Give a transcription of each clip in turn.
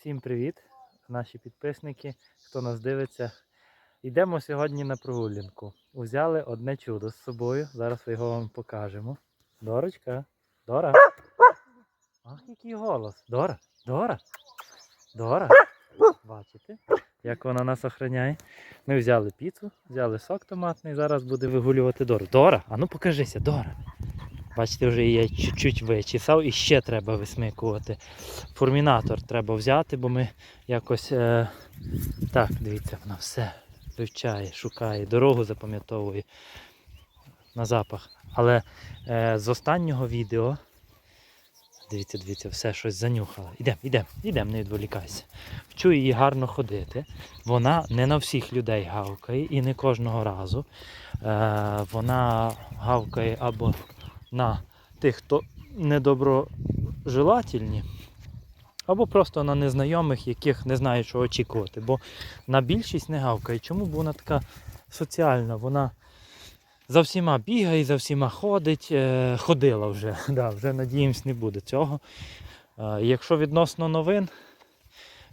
Всім привіт, наші підписники, хто нас дивиться. Йдемо сьогодні на прогулянку. Узяли одне чудо з собою. Зараз його вам покажемо. Дорочка, Дора. Ах, який голос. Дора, Дора. Дора. Бачите, як вона нас охороняє. Ми взяли піцу, взяли сок томатний, зараз буде вигулювати Дору. Дора, а ну покажися, Дора. Бачите, вже я чуть-чуть вичесав і ще треба висмикувати. Формінатор треба взяти, бо ми якось. Е... Так, дивіться, вона все вивчає, шукає, дорогу запам'ятовує на запах. Але е, з останнього відео. Дивіться, дивіться, все щось занюхала. Ідемо, ідемо, ідемо, не відволікайся. Вчу її гарно ходити. Вона не на всіх людей гавкає і не кожного разу. Е, вона гавкає або на тих, хто недоброжелательні, або просто на незнайомих, яких не знаю, що очікувати. Бо на більшість не гавкає. Чому? Бо вона така соціальна, вона за всіма бігає, за всіма ходить, е, ходила вже. Да, вже надіємось, не буде цього. Е, Якщо відносно новин,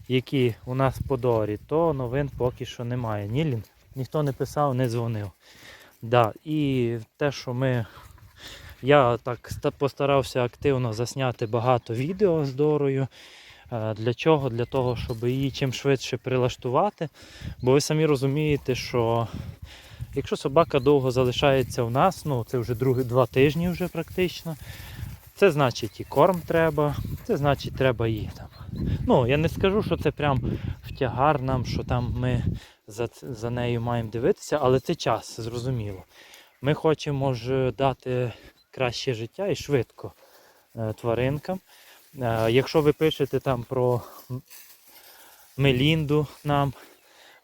які у нас по дорі, то новин поки що немає. Ні, ніхто не писав, не дзвонив. Да, і те, що ми я так постарався активно засняти багато відео з Дорою. Е, Для чого? Для того, щоб її чим швидше прилаштувати. Бо ви самі розумієте, що якщо собака довго залишається у нас, ну це вже другі два тижні вже практично. Це значить і корм треба, це значить треба її там. Ну, я не скажу, що це прям втягар нам, що там ми за, за нею маємо дивитися, але це час, зрозуміло. Ми хочемо ж дати краще життя і швидко е, тваринкам. Е, Якщо ви пишете там про Мелінду нам,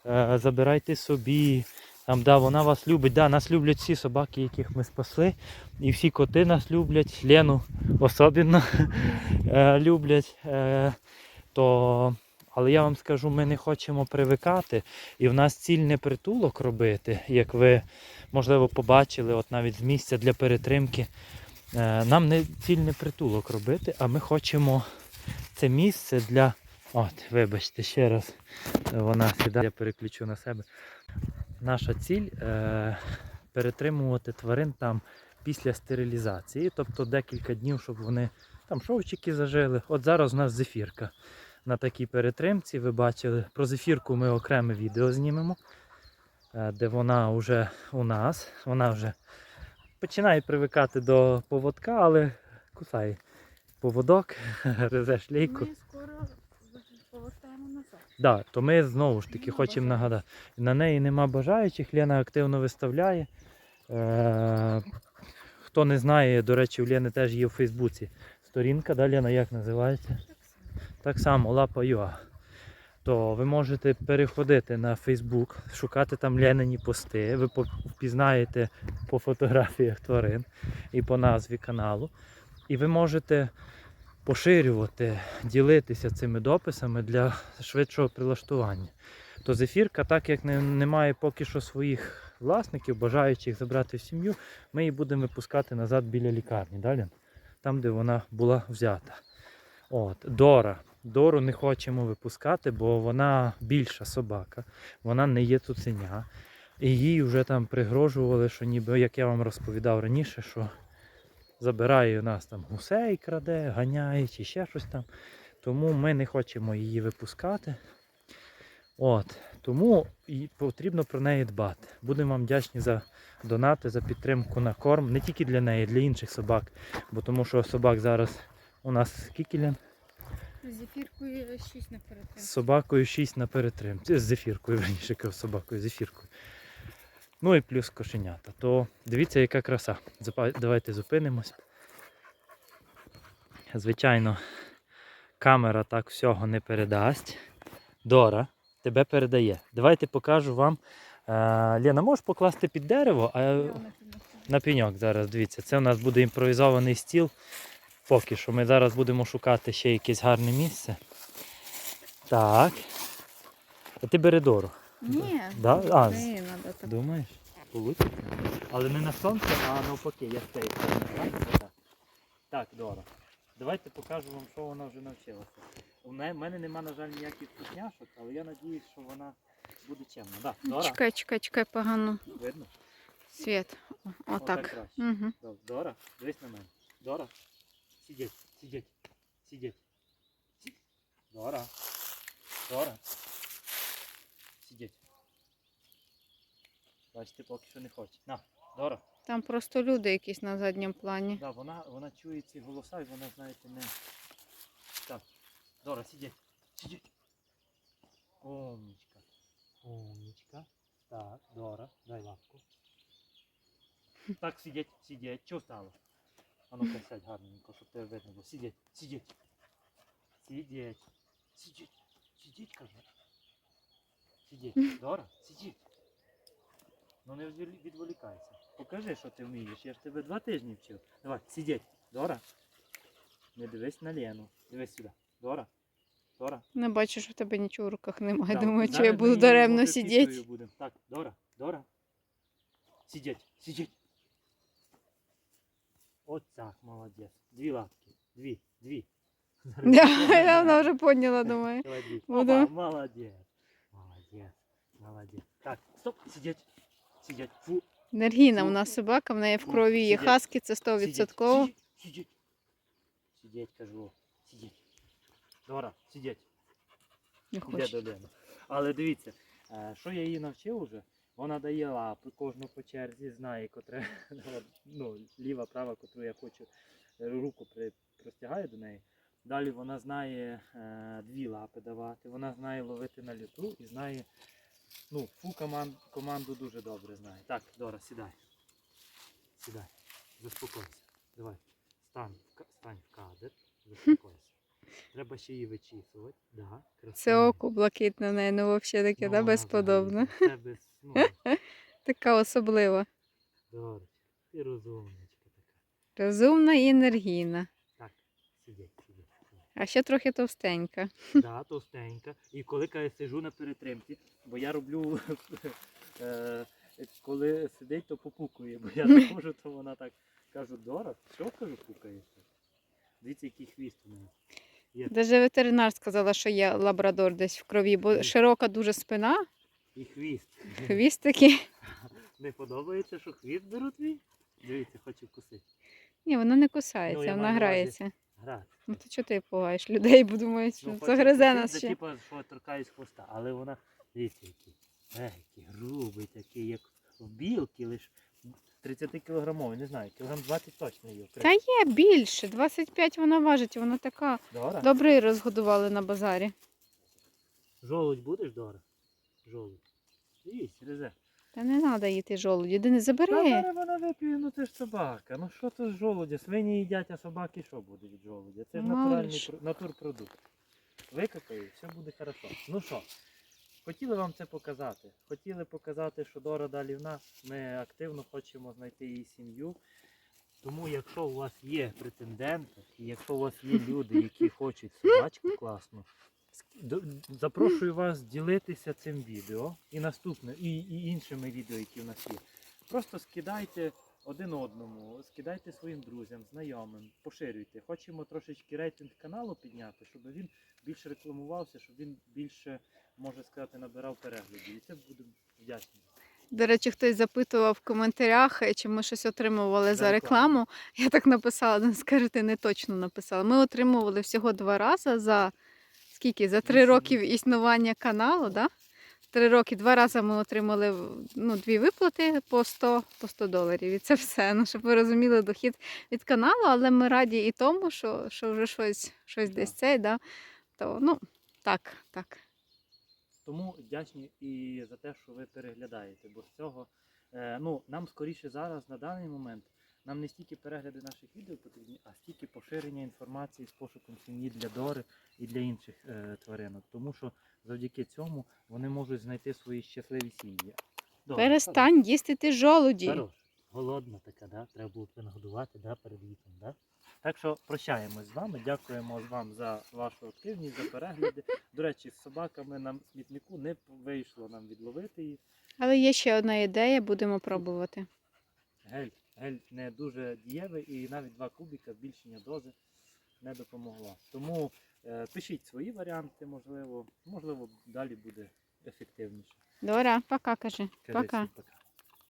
е, забирайте собі. Там, да, вона вас любить. Да, нас люблять всі собаки, яких ми спасли. І всі коти нас люблять. Лену особливо люблять. То, але я вам скажу, ми не хочемо привикати. І в нас ціль не притулок робити, як ви, можливо, побачили, от навіть з місця для перетримки. Е, Нам не ціль не притулок робити, а ми хочемо це місце для. От, вибачте, ще раз вона сідає, я переключу на себе. Наша ціль е, перетримувати тварин там після стерилізації, тобто декілька днів, щоб вони там шовчики зажили. От зараз у нас зефірка на такій перетримці. Ви бачили, про зефірку ми окреме відео знімемо, е, де вона вже у нас. Вона вже починає привикати до поводка, але кусає поводок, гризе шлейку. Ми скоро повертаємо назад. Да, то ми знову ж таки хочемо нагадати. На неї нема бажаючих, Лена активно виставляє. Е, хто не знає, до речі, у Лени теж є в Фейсбуці сторінка, да, Лена, як називається? Так само. Так само, Лапа То ви можете переходити на Фейсбук, шукати там Ленині пости, ви впізнаєте по фотографіях тварин і по назві каналу. І ви можете поширювати, ділитися цими дописами для швидшого прилаштування. То зефірка, так як не, немає поки що своїх власників, бажаючих забрати в сім'ю, ми її будемо випускати назад біля лікарні, далі, там, де вона була взята. От, Дора. Дору не хочемо випускати, бо вона більша собака, вона не є цуценя. І їй вже там пригрожували, що ніби, як я вам розповідав раніше, що забирає у нас там гусей, краде, ганяє чи ще щось там. Тому ми не хочемо її випускати. От, тому і потрібно про неї дбати. Будемо вам вдячні за донати, за підтримку на корм. Не тільки для неї, для інших собак. Бо тому що собак зараз у нас скільки? З зефіркою 6 на перетримку. З собакою 6 на перетримці. З зефіркою, верніше кажу, з собакою, зефіркою. Ну і плюс кошенята. То дивіться, яка краса. Давайте зупинимось. Звичайно, камера так всього не передасть. Дора тебе передає. Давайте покажу вам. Е, Лена, можеш покласти під дерево, а на пеньок зараз, дивіться, це у нас буде імпровізований стіл. Поки що ми зараз будемо шукати ще якесь гарне місце. Так. А ти бери дору. Ні, Да? А, з- треба так. Думаєш? Получиться? Але не на сонце, а навпаки, я з. Так, так. Дора. Давайте покажу вам, що вона вже навчилася. У мене, в мене нема, на жаль, ніяких вкусняшок, але я надіюсь, що вона буде чемна. Да, Дора, Чекай, чекай, чекай, погано. видно? Світ. О, Отак краще. Угу. Дора, дивись на мене. Дора. Сидіть, сидіть, сидіть. Сі- Дора. Дора. Сидіть. Бачите, поки що не хоче. На, Дора. Там просто люди якісь на задньому плані. Да, вона, вона чує ці голоса і вона, знаєте, не. Так. Дора, сидіть. Сидіть. Умничка. Умничка. Так, Дора, дай лапку. Так, сидіть, сидіть. Чого стало? А ну сядь гарненько, щоб тебе видно було. Сидіть, сидіть. Сидіть. Сидіть. Сидіть, кажу. Сидіть. Дора, сидіть. Ну не відволі- відволікайся. Покажи, що ти вмієш. Я ж тебе два тижні вчив. Давай, сидіть. Дора. Не дивись на Лену. Дивись сюди. Дора. Дора. Не бачу, що в тебе нічого в руках немає. Так, Думаю, чи я буду даремно сидіти. Так, Дора, Дора. Сидіть, сидіть. От так, молодець. Дві лапки. Дві, дві. Я вона вже поняла, думаю. Давай дві. Опа, молодець. Молодець. Молодець. Так, стоп, сидіть. Сидіть. Фу. Енергійна у нас собака, в неї в крові є сидіть. хаски, це 100%. Сидіть, сидіть. Сидіть, кажу. Сидіть. Дора, сидіть. Не Йде хоче. до Лени. Але дивіться, е, що я її навчив уже, вона дає лапи кожну по черзі, знає, котре, ну, ліва, права, котру я хочу, е, руку при, простягаю до неї. Далі вона знає е, дві лапи давати, вона знає ловити на люту і знає, ну, фу команд, команду дуже добре знає. Так, Дора, сідай. Сідай, заспокойся. Давай, стань, стань в кадр, заспокойся. Треба ще її вичісувати. Да, Це око блакитне в неї, ну взагалі таке, Ну, да, безподобне. взагалі, Це без, ну, Така особлива. Дорочка, ти розумничка така. Розумна і енергійна. Так, сидіть, сидіть. А ще трохи товстенька. Да, товстенька. І коли я сижу на перетримці, бо я роблю, е, коли сидить, то попукує, бо я заходжу, то вона так кажу, Дора, що кажу, пукаєш? Дивіться, який хвіст у неї. Даже ветеринар сказала, що є лабрадор десь в крові, бо широка дуже спина, І хвіст. хвіст такий. Не подобається, що хвіст беру твій? Дивіться, хоче вкусити. Ні, вона не Ну, кусається, я вона маю на увазі- грається. Грати. Ну то чого ти пугаєш людей, бо думають, що Ну, хоче загризе вкусити, нас ще. Типа, що торкаюсь хвоста, але вона, дивіться, який, грубий, такий, як в білки, лиш 30 кілограмовий, не знаю, кілограм 20 точно є. Та є більше, 25 вона важить, вона така. Дора? Добре розгодували на базарі. Жолудь будеш, Дора? Жолудь. Їсть, резе. Та не треба їти жолуді, де не Та забери. зараз вона вип'є, ну це ж собака. Ну що то з жолудя? Свині їдять, а собаки що буде від жолудя? Це ж натуральний натурпродукт. Викакаю, все буде хорошо. Ну що, хотіли вам це показати. Хотіли показати, що Дора далі в нас. Ми активно хочемо знайти її сім'ю. Тому якщо у вас є претенденти, і якщо у вас є люди, які хочуть собачку класну, запрошую вас ділитися цим відео і наступне, і, і іншими відео, які в нас є. Просто скидайте один одному, скидайте своїм друзям, знайомим, поширюйте. Хочемо трошечки рейтинг каналу підняти, щоб він більше рекламувався, щоб він більше, можна сказати, набирав переглядів. І це будемо вдячні. До речі, хтось запитував в коментарях, е, чи ми щось отримували За рекламу. Я так написала, ну скажете, не точно написала. Ми отримували всього два рази за скільки? За три роки існування каналу, да? Три роки, два рази ми отримали ну, дві виплати по 100, по 100 доларів. І це все. Ну, щоб ви розуміли дохід від каналу, але ми раді і тому, що, що вже щось, щось десь цей, да? то ну, так, так. Тому вдячні і за те, що ви переглядаєте, бо з цього е, ну, нам скоріше зараз, на даний момент, нам не стільки перегляди наших відео потрібні, а стільки поширення інформації з пошуком сім'ї для Дори і для інших е, тваринок. Тому що завдяки цьому вони можуть знайти свої щасливі сім'ї. Дора, Перестань їсти ти жолуді. Хорош. Голодна така, да? Треба було б нагодувати да, перед літом. Да? Так що прощаємось з вами. Дякуємо вам за вашу активність, за перегляди. До речі, з собаками на смітнику не вийшло нам відловити їх. Але є ще одна ідея, будемо пробувати. Гель, гель не дуже дієвий і навіть два кубіка збільшення дози не допомогло. Тому Е, Пишіть свої варіанти, можливо, можливо, далі буде ефективніше. Дора, пока кажи. Кажи Пока. всім пока.